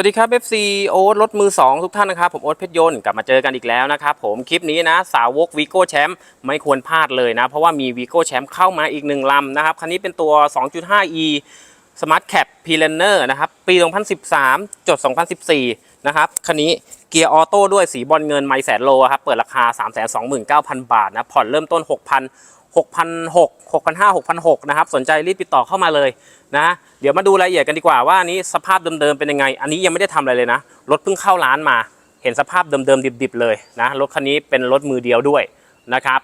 วัสดีครับ FC โอ๊ตรถมือ 2 ทุกท่านนะครับผมโอ๊ตเพชรยนต์กลับมาเจอกันอีกแล้วนะครับผมคลิปนี้นะ สาวกวีโก้แชมป์ไม่ควรพลาดเลยนะ เพราะว่ามีวีโก้แชมป์เข้ามาอีกหนึ่งลำนะครับ คันนี้เป็นตัว 2.5e Smart Cap p l a n n e r นะครับปี 2013 จด 2014 นะครับคันนี้เกียร์ออโต้ด้วยสีบอลเงินไมล์แสนโลครับเปิดราคา 329,000 บาทนะผ่อนเริ่มต้น6,000 6,600 6,500 6,600นะครับสนใจรีบติดต่อเข้ามาเลยนะเดี๋ยวมาดูรายละเอียดกันดีกว่าว่าอันนี้สภาพเดิมๆเป็นยังไง อันนี้ยังไม่ได้ทำอะไรเลยนะ รถเพิ่งเข้าร้านมา เห็นสภาพเดิมๆดิบๆเลยนะรถคันนี้เป็นรถมือเดียวด้วยนะครับ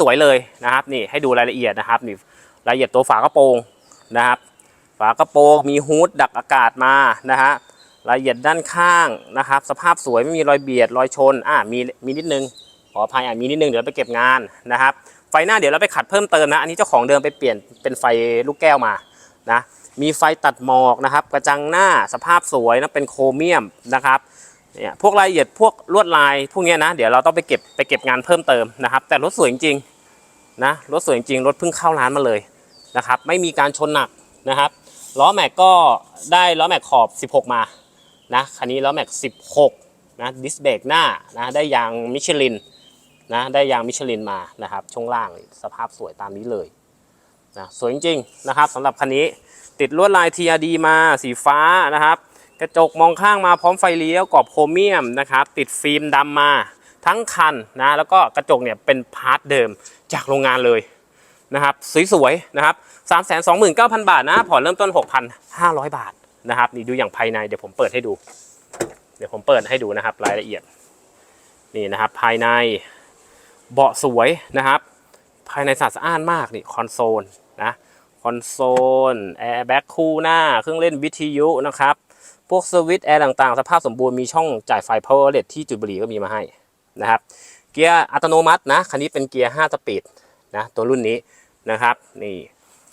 สวยๆเลยนะครับนี่ให้ดูรายละเอียดนะครับนี่รายละเอียดตัวฝากระโปรงนะครับฝากระโปรงมีฮูดดักอากาศมานะฮะรายละเอียดด้านข้างนะครับ สภาพสวยไม่มีรอยเบียดรอยชนอ่ามีมีนิดนึงขออภัยอะมีนิดนึงเดี๋ยวไปเก็บงานนะครับ ไฟหน้าเดี๋ยวเราไปขัดเพิ่มเติมนะ อันนี้เจ้าของเดิมไปเปลี่ยนเป็นไฟลูกแก้วมานะมีไฟตัดหมอกนะครับ กระจังหน้าสภาพสวยนะเป็นโครเมียมนะครับเนี่ยพวกรายละเอียดพวกลวดลายพวกเนี้ยนะ เดี๋ยวเราต้องไปเก็บไปเก็บงานเพิ่มเติมนะครับ แต่รถสวยจริงๆนะรถสวยจริงรถเพิ่งเข้าร้านมาเลยนะครับ ไม่มีการชนหนักนะครับล้อแม็กก็ได้ล้อแม็กขอบ 16 มานะคันนี้ล้อแม็ก 16นะดิสเบรกหน้านะได้ยางมิชลิน นะได้ยางมิชลินมานะครับ ช่วงล่างสภาพสวยตามนี้เลยนะสวยจริงๆนะครับสำหรับคันนี้ติดลวดลาย TRD มาสีฟ้านะครับ กระจกมองข้างมาพร้อมไฟเลี้ยวกรอบโครเมียมนะครับ ติดฟิล์มดำมาทั้งคันนะแล้วก็กระจกเนี่ยเป็นพาร์ทเดิมจากโรงงานเลยนะครับสวยๆนะครับ329,000 บาทนะผ่อนเริ่มต้น 6,500 บาทนะครับนี่ดูอย่างภายในเดี๋ยวผมเปิดให้ดู เดี๋ยวผมเปิดให้ดูนะครับรายละเอียดนี่นะครับภายใน เบาะสวยนะครับ ภายในสะอาดสะอานมากนี่คอนโซลนะคอนโซลแอร์แบ็คคู่หน้า เครื่องเล่นวิทยุนะครับ พวกสวิตช์แอร์ต่างๆ สภาพสมบูรณ์มีช่องจ่ายไฟ power outlet ที่จุดบุหรี่ก็มีมาให้นะครับ เกียร์อัตโนมัตินะคันนี้เป็นเกียร์ 5 สปีดนะตัวรุ่นนี้นะครับนี่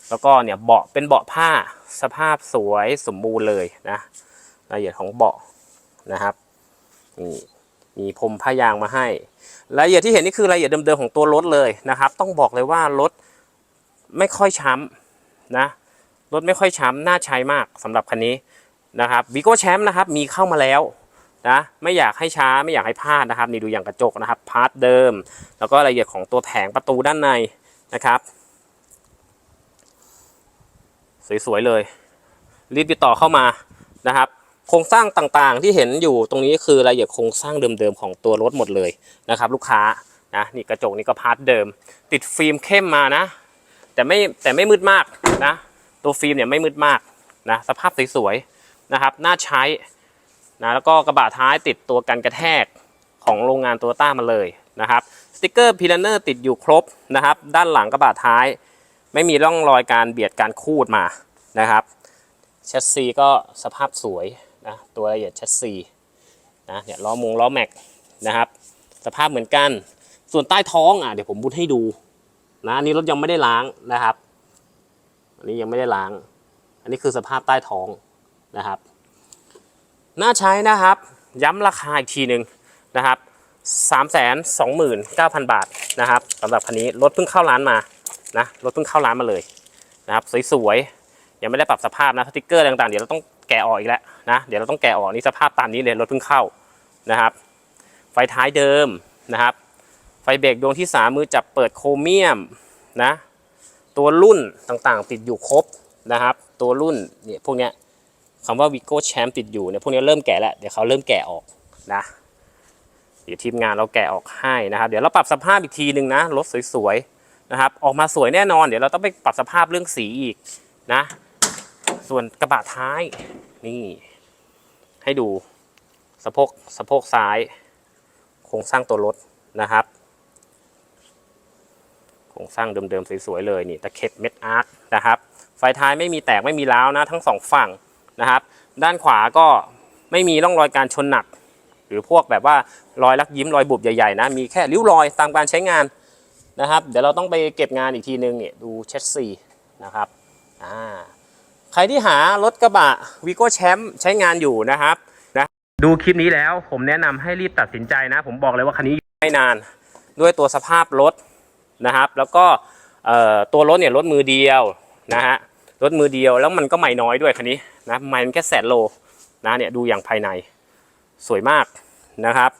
แล้วก็เนี่ยเบาะเป็นเบาะผ้าสภาพสวยสมบูรณ์เลยนะรายละเอียดของเบาะนะครับนี่ มีพรมผ้ายางมาให้รายละเอียดที่เห็นนี่คือรายละเอียดเดิมๆของตัวรถเลยนะครับ ต้องบอกเลยว่ารถไม่ค่อยช้ำนะรถไม่ค่อยช้ำน่าใช้มากสำหรับคันนี้นะครับวีโก้แชมป์นะครับมีเข้ามาแล้วนะไม่อยากให้ช้าไม่อยากให้พลาดนะครับนี่ดูอย่างกระจกนะครับพาร์ทเดิม แล้วก็รายละเอียดของตัวแผงประตูด้านในนะครับ สวยๆเลย รีบติดต่อเข้ามานะครับ โครงสร้างต่างๆ ที่เห็นอยู่ตรงนี้คือรายละเอียดโครงสร้างเดิมๆของตัวรถหมดเลยนะครับ ลูกค้านะนี่กระจกนี่ก็พาร์ทเดิม ติดฟิล์มเข้มมานะ แต่ไม่แต่ไม่มืดมากนะ ตัวฟิล์มเนี่ยไม่มืดมากนะสภาพสวยๆนะครับน่าใช้นะแล้วก็กระบะท้ายติดตัวกันกระแทกของโรงงานตัวต้ามาเลยนะครับสติกเกอร์พีลเนอร์ติดอยู่ครบนะครับ ด้านหลังกระบะท้าย ไม่มีร่องรอยการเบียดการคูดมานะครับแชสซีก็สภาพสวย นะตัวละเอียดแชสซีนะเนี่ยล้อมงล้อแม็กนะครับ สภาพเหมือนกัน ส่วนใต้ท้องอะเดี๋ยวผมบุดให้ดูนะอันนี้รถยังไม่ได้ล้างนะครับ อันนี้ยังไม่ได้ล้าง อันนี้คือสภาพใต้ท้องนะครับ น่าใช้นะครับ ย้ำราคาอีกทีหนึ่งนะครับ3 2 9 0 0 0บาทนะครับสำหรับคันนี้รถเพิ่งเข้าร้านมานะรถเพิ่งเข้าร้านมาเลยนะครับสวยๆยังไม่ได้ปรับสภาพนะสติกเกอร์ต่างๆเดี๋ยวเราต้อง แกะออกอีกแล้วนะเดี๋ยวเราต้องแกะออกนี่สภาพตามนี้เลยรถเพิ่งเข้านะครับ ไฟท้ายเดิมนะครับ ไฟเบรกดวงที่ 3 มือจับเปิดโครเมียมนะตัวรุ่นต่างๆ ติดอยู่ครบนะครับ ตัวรุ่นเนี่ยพวกเนี้ยคำว่า Vigo Champ ติดอยู่เนี่ยพวกนี้เริ่มแกะแล้วเดี๋ยวเขาเริ่มแกะออกนะเดี๋ยวทีมงานเราแกะออกให้นะครับ เดี๋ยวเราปรับสภาพอีกทีหนึ่งนะรถสวยๆนะครับ ออกมาสวยแน่นอน เดี๋ยวเราต้องไปปรับสภาพเรื่องสีอีกนะ ส่วนกระบะท้ายนี่ ให้ดูสะโพกสะโพกซ้ายโครงสร้างตัวรถนะครับโครงสร้างเดิมๆสวยๆเลยนี่ตะเข็บเม็ดอาร์คนะครับ ไฟท้ายไม่มีแตกไม่มีร้าวนะทั้งสองฝั่งนะครับ ด้านขวาก็ไม่มีร่องรอยการชนหนัก หรือพวกแบบว่ารอยลักยิ้มรอยบุบใหญ่ๆนะมีแค่ริ้วรอยตามการใช้งานนะครับ เดี๋ยวเราต้องไปเก็บงานอีกทีนึงเนี่ยดูเชสซีนะครับอ่า ใครที่หารถกระบะวีโก้แชมป์ใช้งานอยู่นะครับนะดูคลิปนี้แล้วผมแนะนำให้รีบตัดสินใจนะ ผมบอกเลยว่าคันนี้อยู่ไม่นานด้วยตัวสภาพรถนะครับ แล้วก็ตัวรถเนี่ยรถมือเดียวนะฮะรถมือเดียวแล้วมันก็ไม่น้อยด้วยคันนี้นะไม่มันแค่แสนโลนะเนี่ยดูอย่างภายในสวยมากนะครับ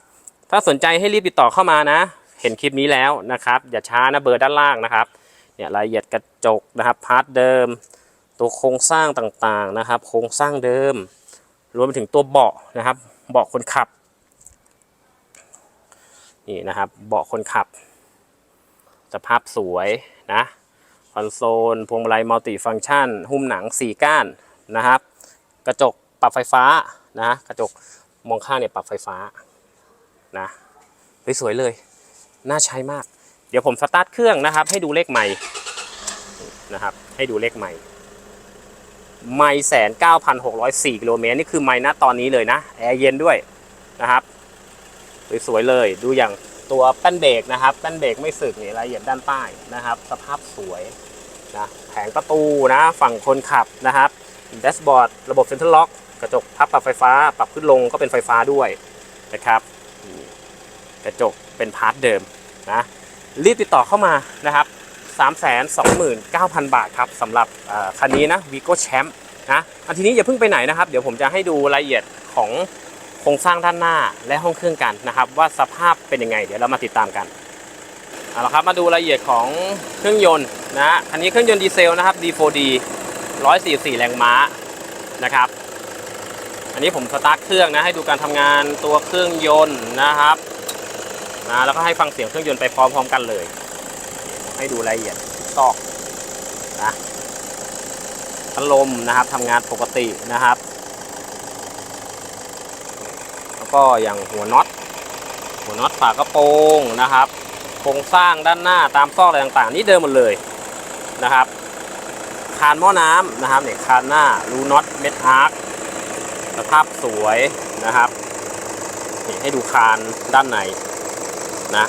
ถ้าสนใจให้รีบติดต่อเข้ามานะ เห็นคลิปนี้แล้วนะครับ อย่าช้านะเบอร์ด้านล่างนะครับเนี่ยรายละเอียดกระจกนะครับพาร์ทเดิม ตัวโครงสร้างต่างๆนะครับ โครงสร้างเดิม รวมไปถึงตัวเบาะนะครับ เบาะคนขับนี่นะครับ เบาะคนขับ สภาพสวยนะคอนโซลพวงมาลัยมัลติฟังก์ชัน หุ้มหนัง 4 ก้านนะครับ กระจกปรับไฟฟ้านะกระจกมองข้างเนี่ยปรับไฟฟ้านะสวยๆเลย น่าใช้มาก เดี๋ยวผมสตาร์ทเครื่องนะครับ ให้ดูเลขใหม่นะครับ ให้ดูเลขใหม่ ไม่แสนเก้าพันหกร้อยสี่กิโลเมตรนี่คือไม่ณตอนนี้เลยนะ แอร์เย็นด้วยนะครับ สวยๆเลยดูอย่างตัวแป้นเบรกนะครับแป้นเบรกไม่สึกนี่รายละเอียดด้านใต้นะครับ สภาพสวยนะแผงประตูนะฝั่งคนขับนะครับแดชบอร์ดระบบเซ็นทรัลล็อกกระจกพับปรับไฟฟ้า ปรับขึ้นลงก็เป็นไฟฟ้าด้วยนะครับ กระจกเป็นพาร์ทเดิมนะรีบติดต่อเข้ามานะครับ 329,000 บาทครับสำหรับคันนี้นะ Vigo Champ นะอันทีนี้อย่าเพิ่งไปไหนนะครับ เดี๋ยวผมจะให้ดูรายละเอียดของโครงสร้างด้านหน้าและห้องเครื่องกันนะครับ ว่าสภาพเป็นยังไง เดี๋ยวเรามาติดตามกันเอาละครับมาดูรายละเอียดของเครื่องยนต์นะคันนี้เครื่องยนต์ดีเซลนะครับ D4D 144 แรงม้านะครับ อันนี้ผมสตาร์ทเครื่องนะให้ดูการทำงานตัวเครื่องยนต์นะครับนะแล้วก็ให้ฟังเสียงเครื่องยนต์ไปพร้อมๆกันเลย ให้ดูรายละเอียดซอกนะพัดลมนะครับทำงานปกตินะครับ แล้วก็อย่างหัวน็อตหัวน็อตฝากระโปรงนะครับโครงสร้างด้านหน้าตามซอกอะไรต่างๆ นี่เดิมหมดเลยนะครับคานหม้อน้ำนะครับเนี่ยคานหน้ารูน็อตเม็ดอาร์คสภาพสวยนะครับนี่ให้ดูคานด้านในนะ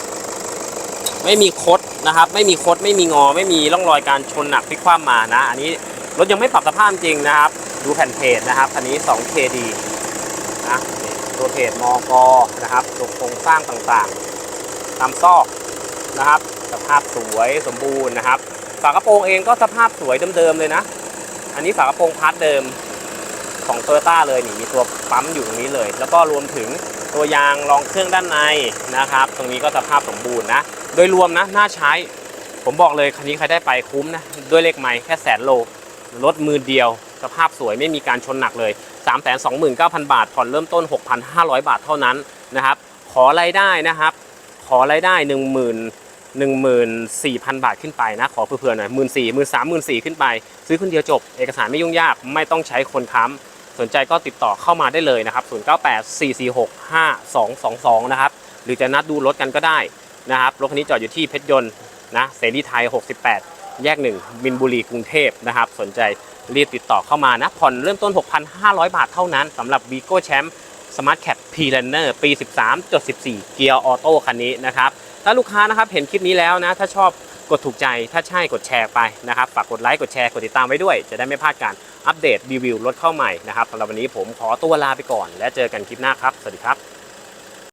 ไม่มีคด นะครับ ไม่มีคดไม่มีงอ ไม่มีร่องรอยการชนหนักพลิกคว่ำมานะ อันนี้รถยังไม่ปรับสภาพจริงนะครับ ดูแผ่นเพจนะครับคันนี้ 2KD นะตัวเพจมกนะครับตัวโครงสร้างต่างๆตามซอกนะครับ สภาพสวยสมบูรณ์นะครับ ฝากระโปรงเองก็สภาพสวยเดิมๆเลยนะ อันนี้ฝากระโปรงพาร์ทเดิม ของโตโยต้าเลยนี่มีตัวปั๊มอยู่ตรงนี้เลย แล้วก็รวมถึงตัวยางรองเครื่องด้านในนะครับ ตรงนี้ก็สภาพสมบูรณ์นะ โดยรวมนะน่าใช้ ผมบอกเลยคันนี้ใครได้ไปคุ้มนะ ด้วยเลขไม้แค่แสนโลรถมือเดียว สภาพสวยไม่มีการชนหนักเลย 3 2 9 0 0 0 บาท ผ่อนเริ่มต้น 6,500 บาทเท่านั้นนะครับ ขอรายได้นะครับ ขอรายได้ 1 0 0 0 0 14,000 บาทขึ้นไปนะ ขอเผื่อๆหน่อย 1 4 0 0 0 1 3 0 0 0ขึ้นไป ซื้อคนเดียวจบ เอกสารไม่ยุ่งยาก ไม่ต้องใช้คนค้ำ สนใจก็ติดต่อเข้ามาได้เลยนะครับ 098 446 5222 นะครับ หรือจะนัดดูรถกันก็ได้นะครับ รถคันนี้จอดอยู่ที่เพชรยนต์นะ เสรีไทย 68 แยก 1 มินบุรี กรุงเทพนะครับ สนใจรีบติดต่อเข้ามานะ ผ่อนเริ่มต้น 6,500 บาทเท่านั้นสำหรับ Vigo Champ Smart Cap P Runner ปี 13.14 เกียร์ออโต้คันนี้นะครับ ถ้าลูกค้านะครับเห็นคลิปนี้แล้วนะ ถ้าชอบกดถูกใจ ถ้าใช่กดแชร์ไปนะครับ ฝากกดไลค์ กดแชร์ กดติดตามไว้ด้วย จะได้ไม่พลาดการ อัปเดตรีวิวรถเข้าใหม่นะครับสำหรับวันนี้ผมขอตัวลาไปก่อน และเจอกันคลิปหน้าครับ สวัสดีครับ